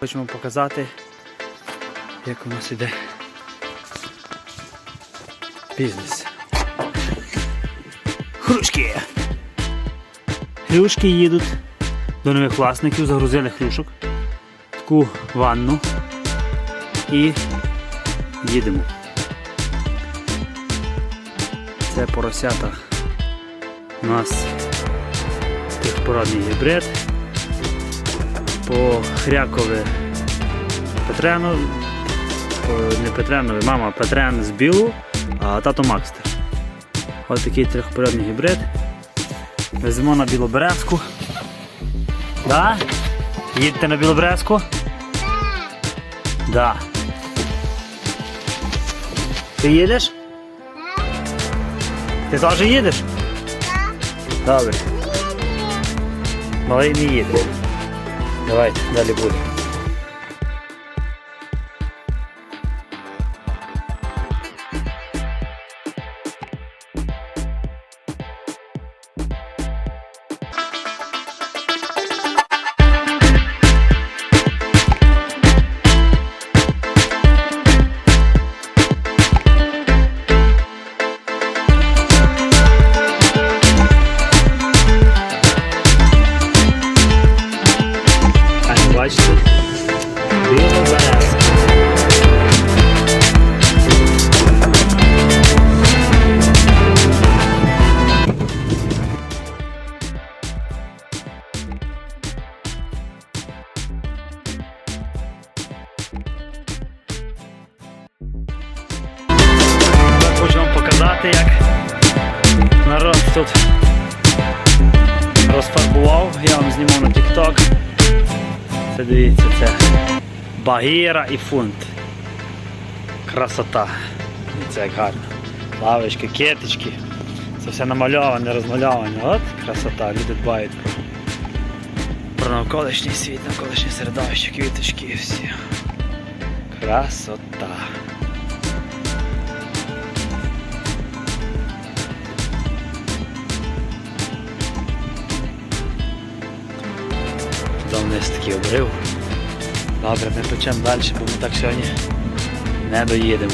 Хочемо показати, як у нас іде бізнес. Хрушки! Хрюшки їдуть до нових власників, загрузили хрюшок, таку ванну і їдемо. Це поросята. У нас тихпородний гібрид. По Хрякове Петрену, не Петренові, мама Петрен з білу, а тато Макстер. Ось такий трьохпорядний гібрид. Веземо на Білоберезку. Да? Їдете на Білоберезку? Да. Ти їдеш? Ти теж їдеш? Добре. Малий не їде. Давайте, далі буде. Народ тут розфарбував. Я вам знімав на TikTok. Це дивіться, це Багіра і фунт. Красота. Дивіться, як гарно. Лавочки, кеточки. Це все намальоване, розмальоване. От красота, люди дбають про, про навколишній світ, навколишнє середовище, квіточки і всі. Красота. Там вниз такий обрив. Добре, ми печемо далі, бо ми так сьогодні не доїдемо.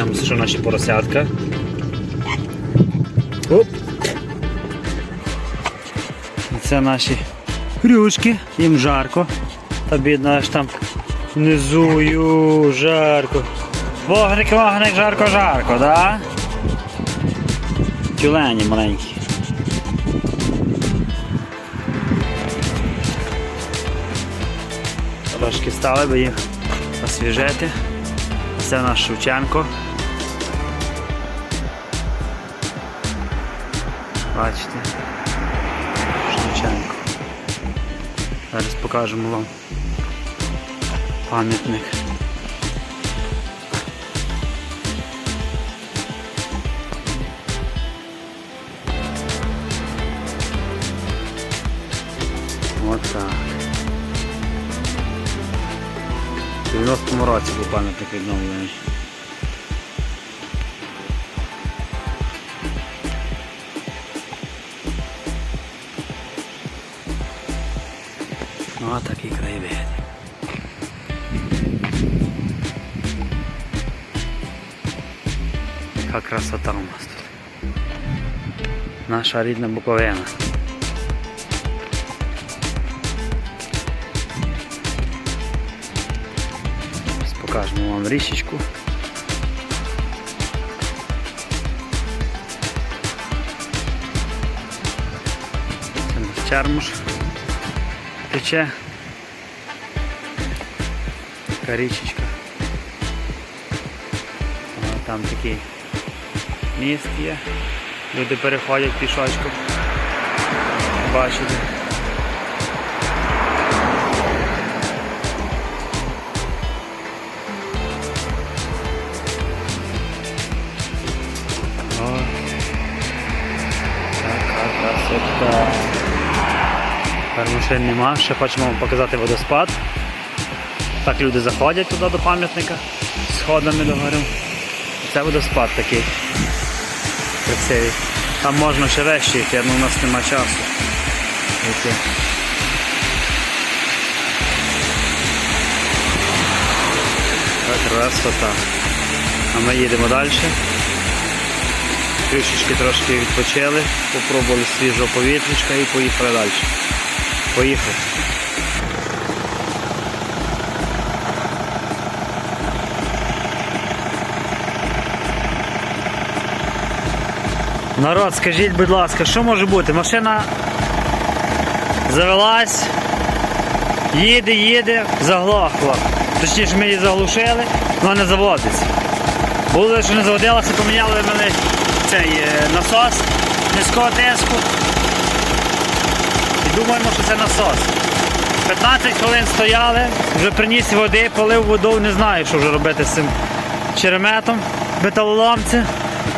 Нашим, подивимося, що наші поросятка. Оп. Це наші хрюшки, їм жарко. Та бідно аж там внизу жарко. Вогник, вогник, жарко, жарко, да? Тюлені маленькі. Трошки стали би їх освіжити. Це наш Шевченко. Бачите. Шевченко. Зараз покажемо вам пам'ятник. От так. В 90-му році був пам'ятник відновлений. Яка красота у нас тут. Наша рідна Буковина. Зараз покажемо вам річечку. Це наш чармуш тече. Така річечка. Там такий міст є. Люди переходять пішочком. Бачите. О, нема, ще хочемо вам показати водоспад. Так люди заходять туди до пам'ятника сходами до гори. Це водоспад такий красивий. Там можна ще вещі йти, але у нас нема часу. Йти. Красота. А ми їдемо далі. Трішечки трошки відпочили, попробували свіжого повітрячка і поїхали далі. Поїхали. Народ, скажіть, будь ласка, що може бути? Машина завелась, їде, їде, заглохла. Точніше, ми її заглушили, але не заводиться. Було, що не заводилася, поміняли мене цей е, насос низького тиску. І думаємо, що це насос. 15 хвилин стояли, вже приніс води, полив воду, не знаю, що вже робити з цим череметом, металоломцем.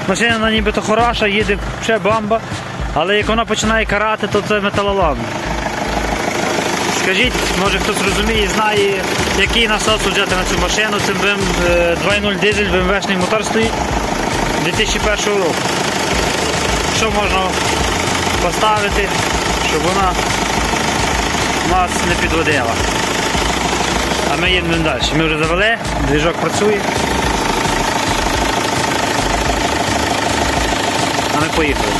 Машина на нібито хороша, їде ще бомба, але як вона починає карати, то це металолом. Скажіть, може хтось розуміє і знає, який насос взяти на цю машину, це е, 2.0 дизель, BMW-шний мотор стоїть 2001 року. Що можна поставити, щоб вона нас не підводила. А ми їдемо далі. Ми вже завели, двіжок працює. Ми поїхали.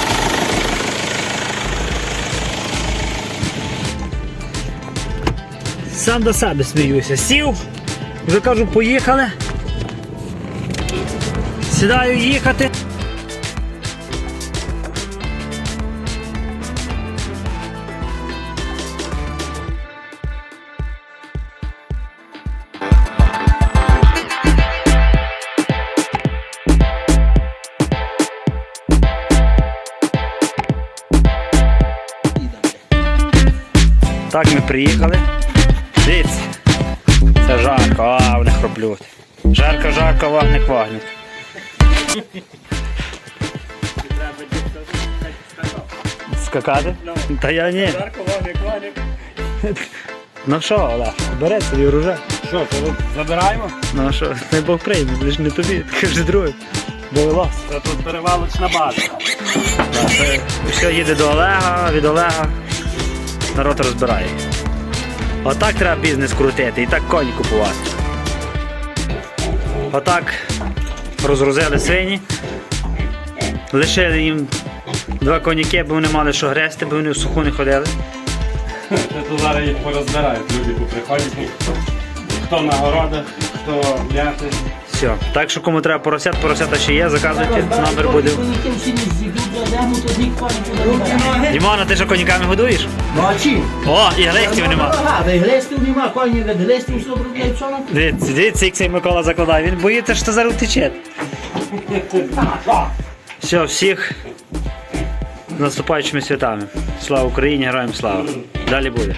Сам до себе сміюся. Сів, вже кажу, поїхали. Сідаю їхати. Приїхали. Дивіться. Це жарко, а вони хроплють. Жарко, жарко, вогник, вогник. Скакати? Та я ні. Жарко, вогник, вогник. Ну що, Олег, бери собі ружа. Що, то забираємо? Ну що, не Бог прийме, лиш не тобі, каже другий. Довелось. Це тут перевалочна база. Все їде до Олега, від Олега. Народ розбирає. Отак треба бізнес крутити і так коні купувати. Отак розгрузили свині. Лишили їм два коніки, бо вони мали що грести, бо вони в суху не ходили. Тут зараз їх порозбирають, люди поприходять. Хто на городах, хто м'яти. Все. Так що кому треба поросят, поросята ще є, заказуйте, номер буде. Дімона, ти що коніками годуєш? Ну а чим? О, і глистів нема. Ага, глистів нема, коні від глистів все обробляють, що нам? Дивіться, дивіться, як цей Микола закладає. Він боїться, що зараз втече. Все, всіх з наступаючими святами. Слава Україні, героям слава. Далі буде.